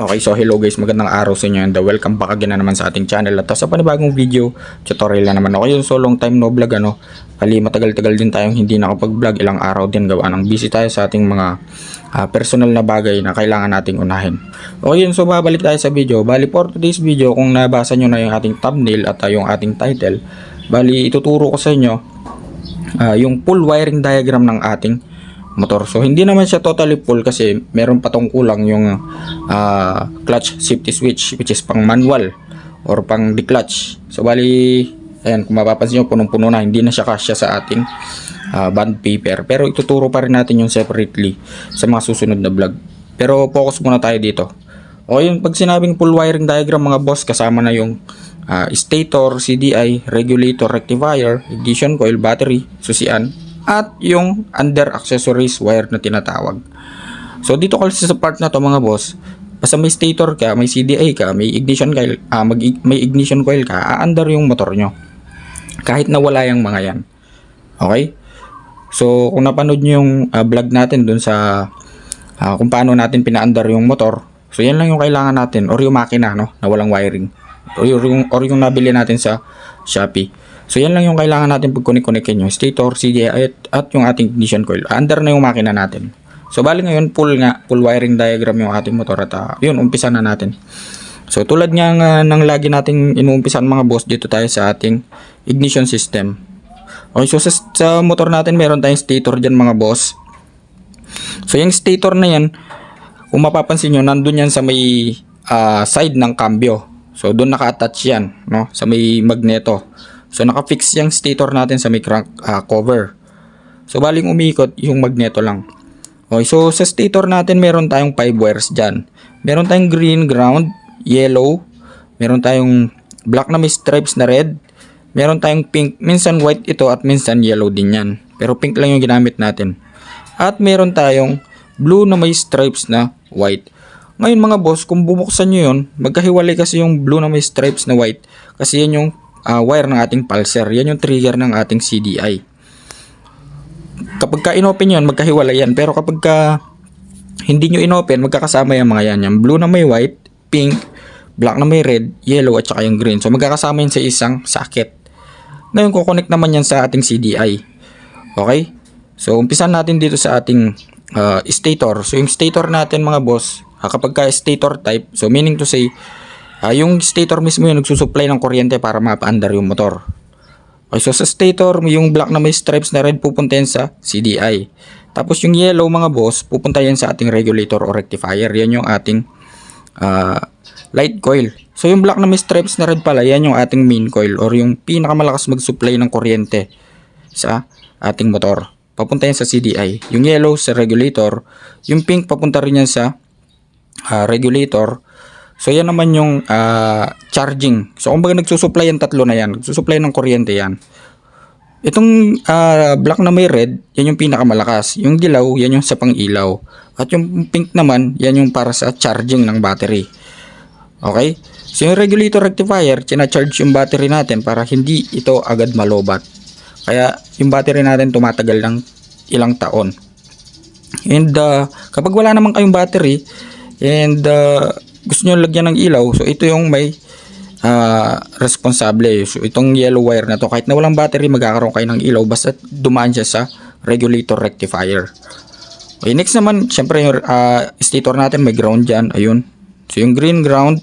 Okay, so hello guys, magandang araw sa inyo and uh, welcome back again na naman sa ating channel at uh, sa panibagong video, tutorial na naman yun. So long time no vlog ano, kali matagal-tagal din tayong hindi nakapag-vlog, ilang araw din gawa ng busy tayo sa ating mga ah, personal na bagay na kailangan nating unahin. Okay yun, so babalik tayo sa video. Bali for today's video, kung nabasa nyo na yung ating thumbnail at uh, yung ating title, bali ituturo ko sa inyo ah, yung full wiring diagram ng ating motor. So hindi naman siya totally full kasi meron pa tong kulang yung ah, clutch safety switch which is pang manual or pang declutch. So bali ayan kung mapapansin nyo punong-puno na hindi na siya kasya sa ating ah, bond paper. Pero ituturo pa rin natin yung separately sa mga susunod na vlog. Pero focus muna tayo dito. O yung pag sinabing full wiring diagram mga boss kasama na yung ah, stator, CDI, regulator, rectifier, ignition coil, battery, susian, at yung under accessories wire na tinatawag. So dito kasi sa part na to mga boss, basta may stator ka, may CDI ka, may ignition coil, ah, mag, may ignition coil ka, aandar yung motor nyo. Kahit na wala yung mga yan. Okay? So kung napanood nyo yung ah, vlog natin dun sa ah, kung paano natin pinaandar yung motor, so yan lang yung kailangan natin or yung makina no, na walang wiring. Or yung, or yung nabili natin sa Shopee. So yan lang yung kailangan natin pag kunik-kunikin yung stator, CDI at, at yung ating ignition coil. Under na yung makina natin. So bali ngayon full nga, full wiring diagram yung ating motor at ah, yun, umpisa na natin. So tulad nga nga ng lagi nating inuumpisan mga boss dito tayo sa ating ignition system. Okay, so sa, sa motor natin meron tayong stator dyan mga boss. So yung stator na yan, kung mapapansin nyo, nandun yan sa may ah, side ng cambio. So doon naka-attach yan, no? Sa may magneto. So naka-fix yung stator natin sa may crank ah, cover. So baling umikot yung magneto lang. Okay, so sa stator natin meron tayong 5 wires dyan. Meron tayong green, ground, yellow, meron tayong black na may stripes na red, meron tayong pink, minsan white ito at minsan yellow din yan. Pero pink lang yung ginamit natin. At meron tayong blue na may stripes na white. Ngayon mga boss, kung bubuksan nyo yun, magkahiwalay kasi yung blue na may stripes na white. Kasi yan yung ah, wire ng ating pulser. Yan yung trigger ng ating CDI. Kapag ka inopen yun, magkahiwalay yan. Pero kapag ka hindi nyo inopen, magkakasama yung mga yan. Yung blue na may white, pink, black na may red, yellow at saka yung green. So magkakasama yun sa isang socket. Ngayon, kukonect naman yan sa ating CDI. Okay? So, umpisan natin dito sa ating uh, stator. So, yung stator natin mga boss, ah, kapag ka stator type, so meaning to say, ah, yung stator mismo yung nagsusupply ng kuryente para mapaandar yung motor. Okay, so sa stator, yung black na may stripes na red pupunta yan sa CDI. Tapos yung yellow mga boss, pupunta yan sa ating regulator or rectifier. Yan yung ating ah, light coil. So yung black na may stripes na red pala, yan yung ating main coil or yung pinakamalakas mag-supply ng kuryente sa ating motor. Papunta yan sa CDI. Yung yellow sa regulator, yung pink papunta rin yan sa ah, regulator. So yan naman yung ah, charging. So kumbaga nagsusupply yung tatlo na yan. Nagsusupply ng kuryente yan. Itong ah, black na may red, yan yung pinakamalakas. Yung dilaw, yan yung sa pang-ilaw. At yung pink naman, yan yung para sa charging ng battery. Okay? So yung regulator rectifier, charge yung battery natin para hindi ito agad malobat. Kaya yung battery natin tumatagal ng ilang taon. And uh, kapag wala naman kayong battery and uh, gusto nyo lagyan ng ilaw, so ito yung may uh, responsable. So itong yellow wire na to, kahit na walang battery, magkakaroon kayo ng ilaw basta dumaan siya sa regulator rectifier. Okay, next naman, syempre yung uh, stator natin may ground dyan. Ayun. So yung green ground.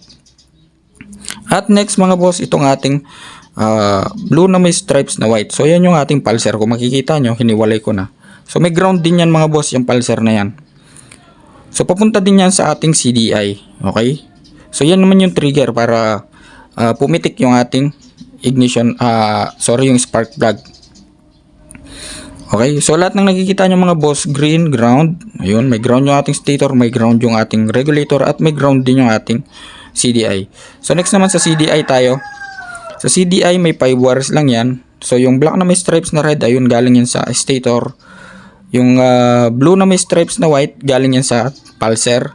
At next mga boss, itong ating uh, blue na may stripes na white. So yan yung ating pulser. Kung makikita nyo, hiniwalay ko na. So may ground din yan mga boss, yung pulser na yan. So papunta din yan sa ating CDI. Okay? So yan naman yung trigger para ah, pumitik yung ating ignition, ah sorry yung spark plug. Okay, so lahat ng nakikita nyo mga boss, green, ground, ayun, may ground yung ating stator, may ground yung ating regulator, at may ground din yung ating CDI. So next naman sa CDI tayo. Sa CDI may 5 wires lang yan. So yung black na may stripes na red, ayun, galing yan sa stator. Yung ah, blue na may stripes na white, galing yan sa pulser.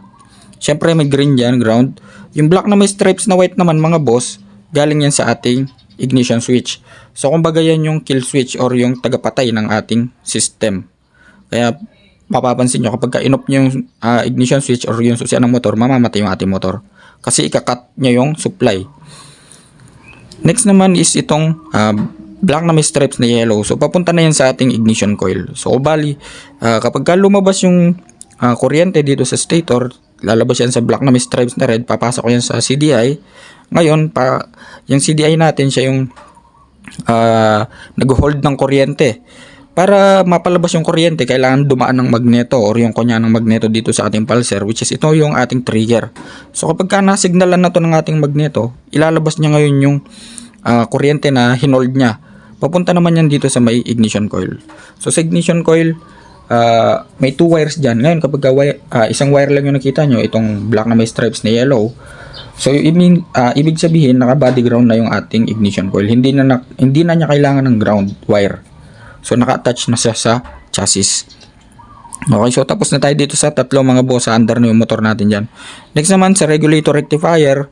Siyempre may green dyan, ground. Yung black na may stripes na white naman mga boss, galing yan sa ating ignition switch. So kumbaga yan yung kill switch or yung tagapatay ng ating system. Kaya mapapansin nyo kapag ka-inop nyo yung ah, ignition switch or yung susian ng motor, mamamatay yung ating motor. Kasi ikakat nyo yung supply. Next naman is itong ah, black na may stripes na yellow. So papunta na yan sa ating ignition coil. So bali, ah, kapag ka lumabas yung ah, kuryente dito sa stator, lalabas yan sa black na may stripes na red, papasok yan sa CDI. Ngayon, pa, yung CDI natin siya yung ah, nag-hold ng kuryente. Para mapalabas yung kuryente, kailangan dumaan ng magneto or yung kunya ng magneto dito sa ating pulser which is ito yung ating trigger. So kapag ka nasignalan na to ng ating magneto, ilalabas niya ngayon yung ah, kuryente na hinold niya. Papunta naman yan dito sa may ignition coil. So sa ignition coil, ah, may two wires dyan. Ngayon kapag ka wi- ah, isang wire lang yung nakita nyo, itong black na may stripes na yellow, So yung ibig, ah, ibig sabihin naka body ground na yung ating ignition coil. Hindi na, na- hindi na niya kailangan ng ground wire. So naka-attach na siya sa chassis. Okay, so tapos na tayo dito sa tatlo mga boss under na yung motor natin dyan. Next naman sa regulator rectifier,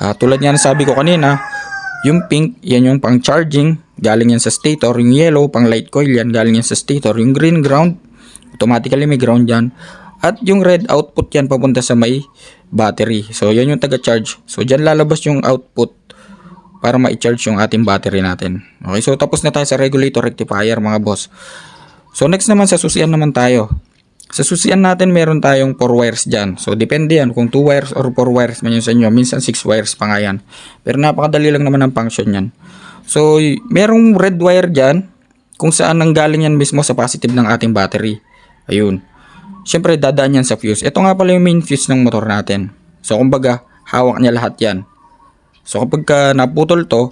ah, tulad nga ng sabi ko kanina, yung pink, yan yung pang charging, galing yan sa stator. Yung yellow, pang light coil yan, galing yan sa stator. Yung green ground, automatically may ground yan. At yung red output yan papunta sa may battery. So yan yung taga-charge. So dyan lalabas yung output para ma-charge yung ating battery natin. Okay, so tapos na tayo sa regulator rectifier mga boss. So next naman sa susian naman tayo. Sa susian natin meron tayong 4 wires dyan. So depende yan kung 2 wires or 4 wires man yun sa inyo. Minsan 6 wires pa nga yan. Pero napakadali lang naman ang function yan. So merong red wire dyan kung saan nanggaling yan mismo sa positive ng ating battery. Ayun. Siyempre dadaan yan sa fuse. Ito nga pala yung main fuse ng motor natin. So kumbaga hawak niya lahat yan. So kapag ka naputol to,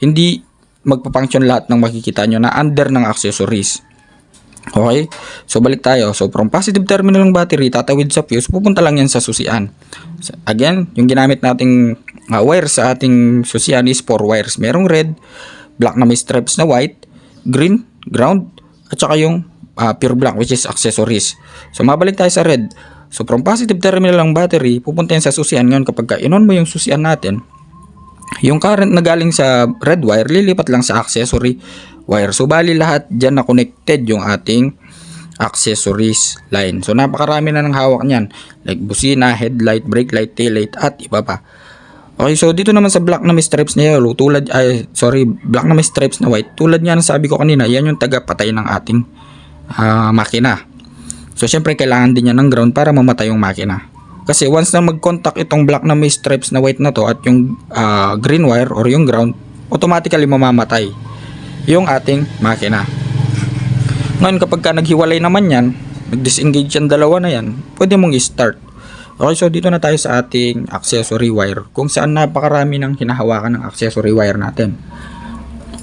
hindi magpa-function lahat ng makikita nyo na under ng accessories. Okay? So balik tayo. So from positive terminal ng battery, tatawid sa fuse, pupunta lang yan sa susian. Again, yung ginamit nating uh, wire sa ating susian is 4 wires. Merong red, black na may stripes na white, green, ground, at saka yung uh, pure black which is accessories. So mabalik tayo sa red. So from positive terminal ng battery, pupunta yan sa susian. Ngayon kapag ka-inon mo yung susian natin, yung current na galing sa red wire, lilipat lang sa accessory wire. So, bali lahat dyan na connected yung ating accessories line. So, napakarami na ng hawak niyan. Like busina, headlight, brake light, tail light, at iba pa. Okay, so dito naman sa black na may stripes na yellow, tulad, ay, sorry, black na may stripes na white, tulad nga ng sabi ko kanina, yan yung taga-patay ng ating ah, makina. So, syempre, kailangan din niya ng ground para mamatay yung makina. Kasi once na mag-contact itong black na may stripes na white na to at yung ah, green wire or yung ground, automatically mamamatay yung ating makina. Ngayon kapag ka naghiwalay naman yan, nag-disengage yung dalawa na yan, pwede mong i-start. Okay, so dito na tayo sa ating accessory wire kung saan napakarami ng hinahawakan ng accessory wire natin.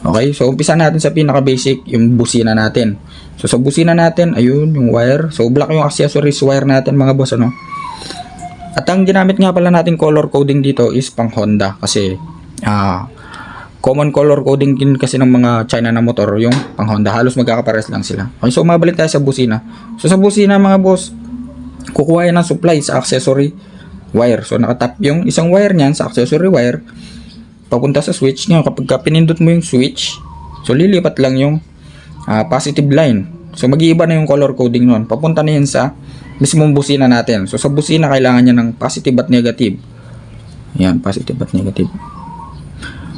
Okay, so umpisa natin sa pinaka basic, yung busina natin. So sa busina natin, ayun, yung wire. So black yung accessories wire natin mga boss, ano. At ang ginamit nga pala natin color coding dito is pang Honda kasi ah common color coding din kasi ng mga China na motor yung pang Honda. Halos magkakapares lang sila. Okay, so mabalik tayo sa busina. So sa busina mga boss, kukuha yan ng supply sa accessory wire. So nakatap yung isang wire niyan sa accessory wire. Papunta sa switch ngayon kapag ka pinindot mo yung switch so lilipat lang yung ah, positive line. So mag-iiba na yung color coding nun. Papunta na yan sa mismong busina natin. So sa busina kailangan niya ng positive at negative. Yan positive at negative.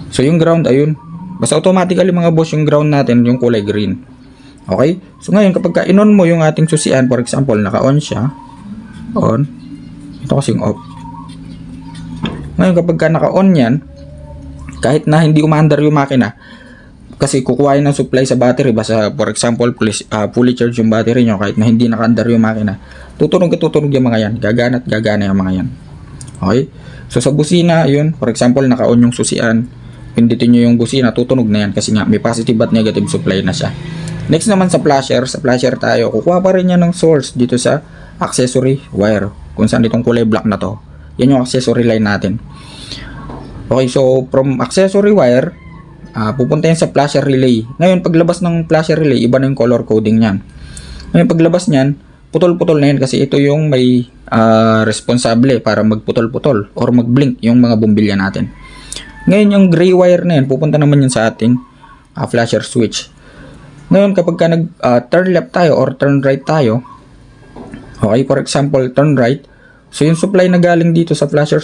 So yung ground ayun. Basta automatically mga boss yung ground natin yung kulay green. Okay? So ngayon kapag ka inon mo yung ating susian for example naka-on siya on. Ito kasing off. Ngayon kapag ka naka-on yan kahit na hindi umandar yung makina kasi kukuha ng supply sa battery. Basta for example fully, ah, fully charge yung battery nyo kahit na hindi naka-andar yung makina tutunog at tutunog yung mga yan. Gagana at gagana yung mga yan. Okay? So sa busina yun for example naka-on yung susian pindutin nyo yung busina tutunog na yan kasi nga may positive at negative supply na siya next naman sa flasher sa flasher tayo kukuha pa rin yan ng source dito sa accessory wire kung saan itong kulay black na to yan yung accessory line natin Okay, so from accessory wire, ah, pupunta yan sa flasher relay. Ngayon, paglabas ng flasher relay, iba na yung color coding niyan. Ngayon, paglabas niyan, putol-putol na yan kasi ito yung may ah, responsable para magputol-putol or mag-blink yung mga bumbilya natin. Ngayon, yung gray wire na yan, pupunta naman yan sa ating ah, flasher switch. Ngayon, kapag ka nag ah, turn left tayo or turn right tayo, okay, for example, turn right, so yung supply na galing dito sa flasher